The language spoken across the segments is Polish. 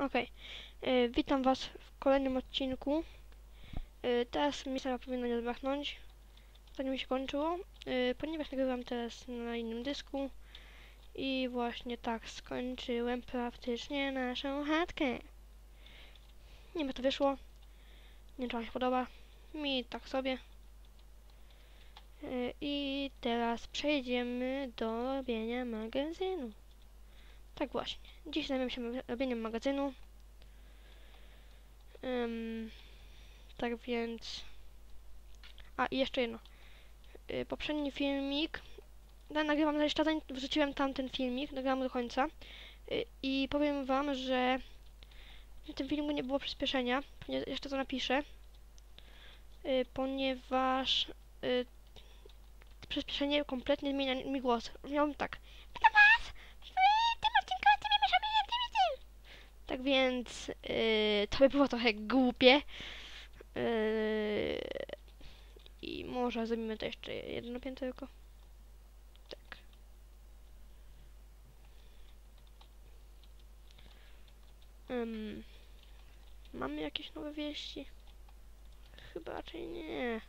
Okej. Y, Witam Was w kolejnym odcinku. Y, Teraz misja powinna nie zbachnąć. Zanim się kończyło, y, ponieważ nagrywam teraz na innym dysku. I właśnie tak skończyłem praktycznie naszą chatkę. Nie wiem, to wyszło. Nie wiem, czy się podoba. Mi tak sobie. I teraz przejdziemy do robienia magazynu. Tak właśnie. Dziś zajmiemy się robieniem magazynu. Ym, tak więc... A, i jeszcze jedno. Y, poprzedni filmik... Ja nagrywam na zanim wrzuciłem tamten filmik, nagrałem do końca. Y, I powiem wam, że w tym filmu nie było przyspieszenia. Jeszcze to napiszę. Y, ponieważ przyspieszenie kompletnie zmienia mi głos. Miałem tak. Tak więc yy, to by było trochę głupie. Yy, I może zrobimy to jeszcze jedno pięterko. Tak. Ym, mamy jakieś nowe wieści? Chyba raczej nie.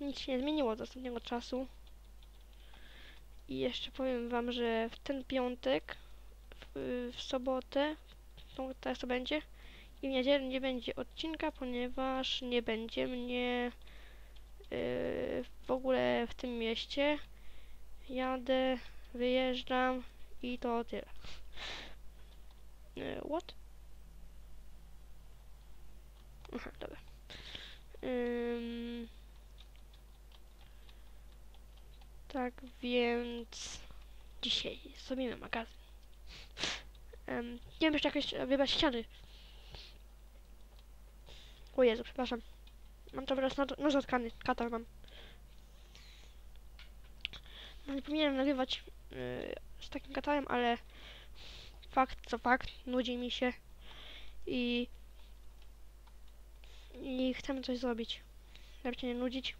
Nic się nie zmieniło od ostatniego czasu. I jeszcze powiem wam, że w ten piątek, w, w sobotę, no teraz to będzie, i w niedzielę nie będzie odcinka, ponieważ nie będzie mnie yy, w ogóle w tym mieście. Jadę, wyjeżdżam i to tyle. Yy, what? Aha, dobra. Tak więc dzisiaj zrobimy magazyn. Um, nie wiem jeszcze jakieś wybrać ściany. O Jezu, przepraszam. Mam to teraz nos zatkany, katar mam. No nie powinienem nagrywać yy, z takim katarem, ale fakt co fakt, nudzi mi się i i chcemy coś zrobić. Żeby cię nie nudzić.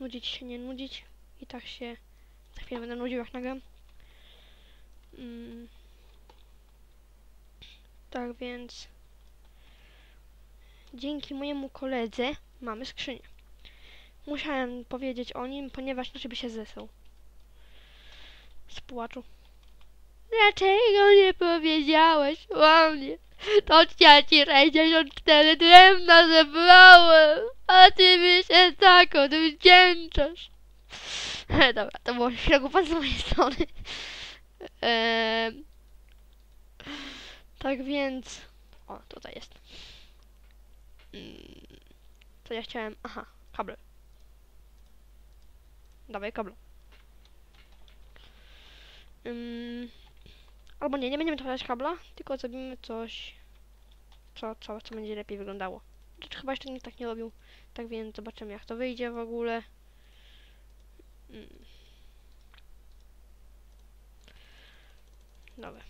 Nudzić się, nie nudzić. I tak się za chwilę będę nudził jak nagram. Mm. Tak więc dzięki mojemu koledze mamy skrzynię. Musiałem powiedzieć o nim, ponieważ inaczej by się zesrał. Z płaczu. Dlaczego nie powiedziałeś o mnie? To ja ci 64 drewna zebrałem, a ty mi się tak odwdzięczasz. Dobra, to było głupot z mojej strony. Eee, tak więc... O, tutaj jest. Mm, Co ja chciałem? Aha, kable. Dawaj kable. Ym, albo nie, nie będziemy tworzyć kabla, tylko zrobimy coś, co, co, co będzie lepiej wyglądało. Rzecz chyba jeszcze nikt tak nie robił, tak więc zobaczymy jak to wyjdzie w ogóle. Mm. Dobra.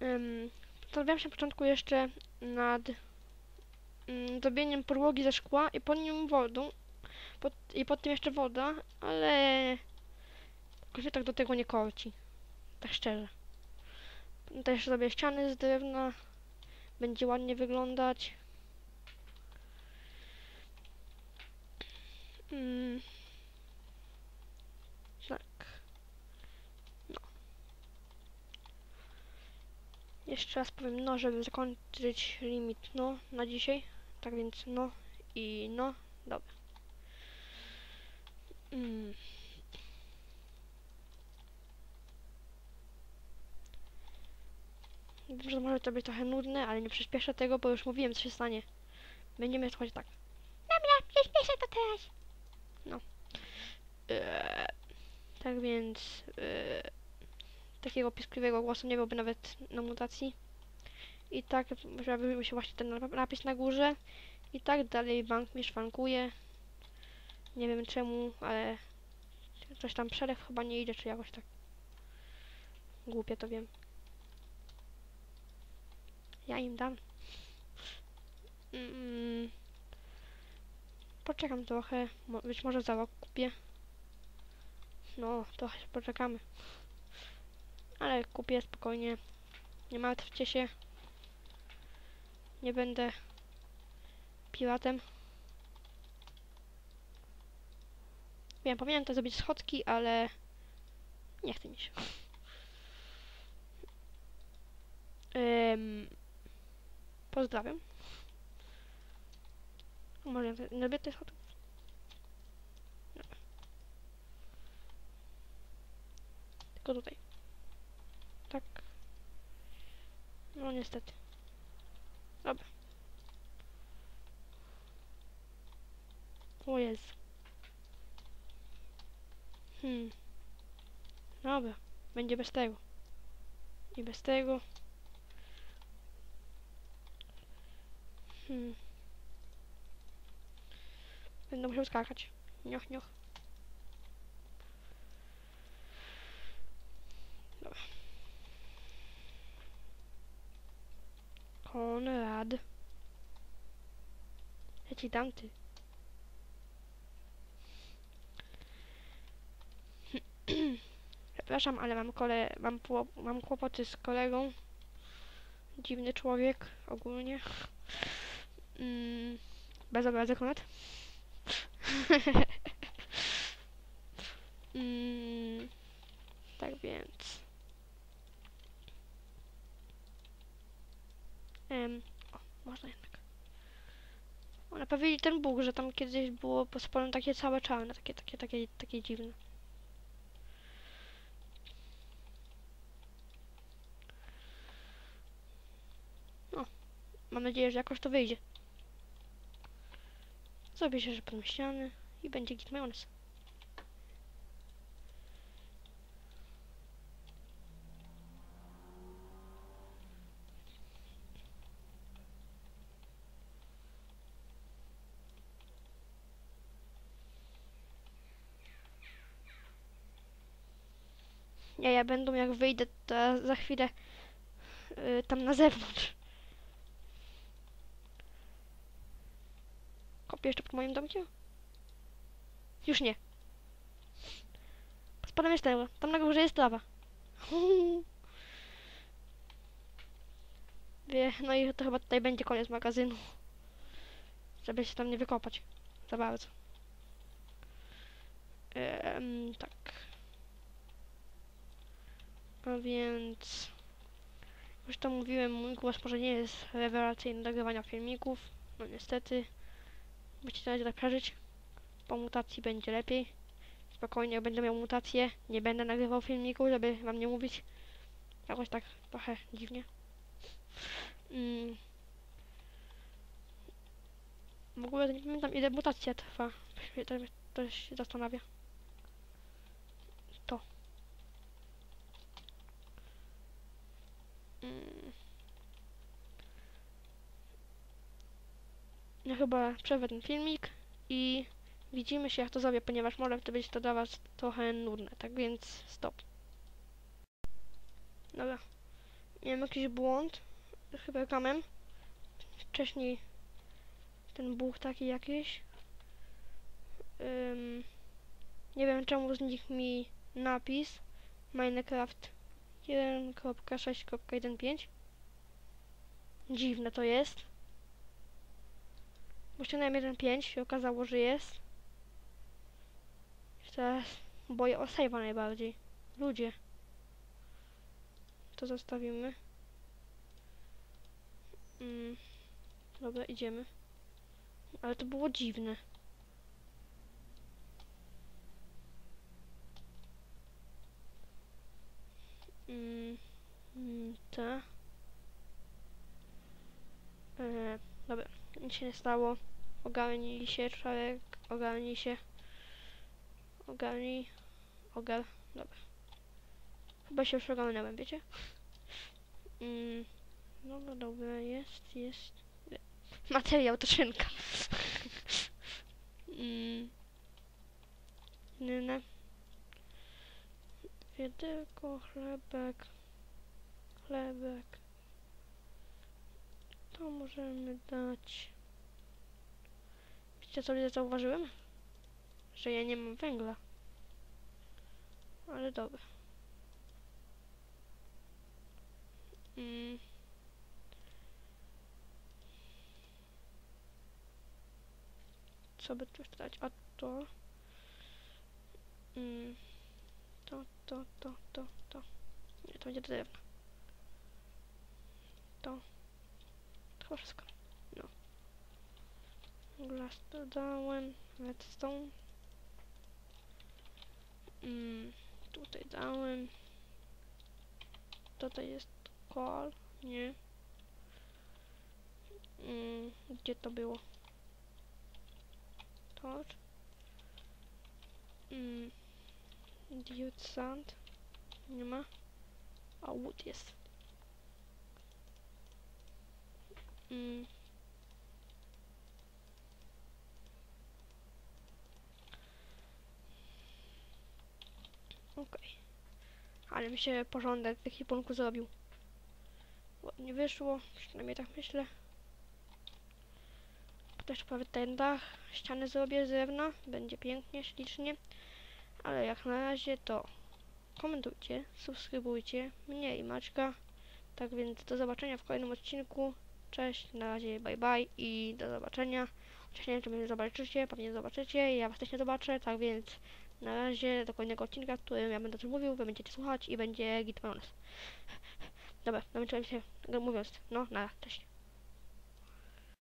Um, Zastanawiałem się na początku jeszcze nad um, zrobieniem podłogi ze szkła i pod nim wodą. Pod, I pod tym jeszcze woda, ale mnie tak do tego nie korci. Tak szczerze. Też zrobię ściany z drewna. Będzie ładnie wyglądać. Mm. Tak. No. Jeszcze raz powiem no, żeby zakończyć limit no na dzisiaj. Tak więc no i no. Dobra. Mm. Wiem, że może to być trochę nudne, ale nie przyspieszę tego, bo już mówiłem, co się stanie. Będziemy słuchać tak. Dobra, przyspieszę to teraz. No. Eee, tak więc... Eee, takiego piskliwego głosu nie byłoby nawet na mutacji. I tak, żeby się właśnie ten nap- napis na górze. I tak dalej bank mnie szwankuje. Nie wiem czemu, ale coś tam przelew chyba nie idzie, czy jakoś tak. Głupie to wiem. Ja im dam. Mm. Poczekam trochę, być może za rok kupię. No, trochę poczekamy. Ale kupię spokojnie. Nie martwcie się. Nie będę piratem. Wiem, powinienem to zrobić schodki, ale nie chce mi się. Ym, pozdrawiam. Może ja nie lubię Tylko tutaj. Tak. No niestety. Dobra. O Jezu. Hmm. Dobra. Będzie bez tego. I bez tego. Hmm. Będę musiał skakać. Nioch, nioch. Dobra. Konrad. Leci tamty. Przepraszam, ale mam kole... Mam, mam kłopoty z kolegą. Dziwny człowiek ogólnie. Mm, bez obrazy Konrad. mm, tak więc. Em, o, można jednak. Naprawili ten bóg, że tam kiedyś było po spodem takie całe czarne, takie, takie, takie, takie dziwne. No, mam nadzieję, że jakoś to wyjdzie. Zrobię się, że podmyślany i będzie git majonez. Nie, ja będą jak wyjdę, to ja za chwilę y, tam na zewnątrz. Kopię jeszcze pod moim domkiem? Już nie. Spadam jest tego. Tam na górze jest lawa. Wie, no i to chyba tutaj będzie koniec magazynu. Żeby się tam nie wykopać. Za bardzo. Ehm, tak. A więc... Już to mówiłem, mój głos może nie jest rewelacyjny do nagrywania filmików. No niestety. Musicie na razie tak przeżyć. Po mutacji będzie lepiej. Spokojnie, jak będę miał mutację, nie będę nagrywał filmików, żeby wam nie mówić. Jakoś tak trochę dziwnie. Mm. W ogóle nie pamiętam ile mutacja trwa. To, to się zastanawia. To. Mm. Ja chyba przerwę ten filmik i widzimy się jak to zrobię, ponieważ może to być to dla was trochę nudne, tak więc stop. Dobra. Miałem jakiś błąd, chyba reklamem. Wcześniej ten buch taki jakiś. Ym, nie wiem czemu znikł mi napis Minecraft 1.6.15 Dziwne to jest. Bo ściągnąłem 1.5 i okazało, że jest. Teraz boję o save'a najbardziej. Ludzie. To zostawimy. Mm. Dobra, idziemy. Ale to było dziwne. Mm. Mm, ta. E, dobra, nic się nie stało. Ogarnij się, człowiek, ogarnij się. Ogarnij. Ogar. Dobra. Chyba się już ogarnąłem, wiecie? Mm. Dobra, dobra, jest, jest. Materiał to szynka. mm. Nynę. Wiaderko, chlebek. Chlebek. To możemy dać. Wiecie co ja zauważyłem? Że ja nie mam węgla. Ale dobra. Mm. Co by tu dać? A to... Mm. To, to, to, to, to. Nie, to będzie drewno. To. To chyba wszystko. No. Glass dodałem. Redstone. Mm. Tutaj dałem. Tutaj jest kol. Nie. Mm. Gdzie to było? Torch. Mm. Dude sand. Nie ma. A wood jest. Mm. Okej. Ale mi się porządek w ekwipunku zrobił. Ładnie wyszło, przynajmniej tak myślę. Jeszcze prawie ten dach, ściany zrobię z drewna, będzie pięknie, ślicznie. Ale jak na razie to komentujcie, subskrybujcie mnie i Maćka. Tak więc do zobaczenia w kolejnym odcinku. Cześć, na razie, bye bye i do zobaczenia. Chociaż nie wiem, czy mnie zobaczycie, pewnie zobaczycie, ja was też nie zobaczę, tak więc na razie do kolejnego odcinka, w którym ja będę coś mówił, wy będziecie słuchać i będzie git Dobra, namęczyłem się mówiąc, no, na, cześć.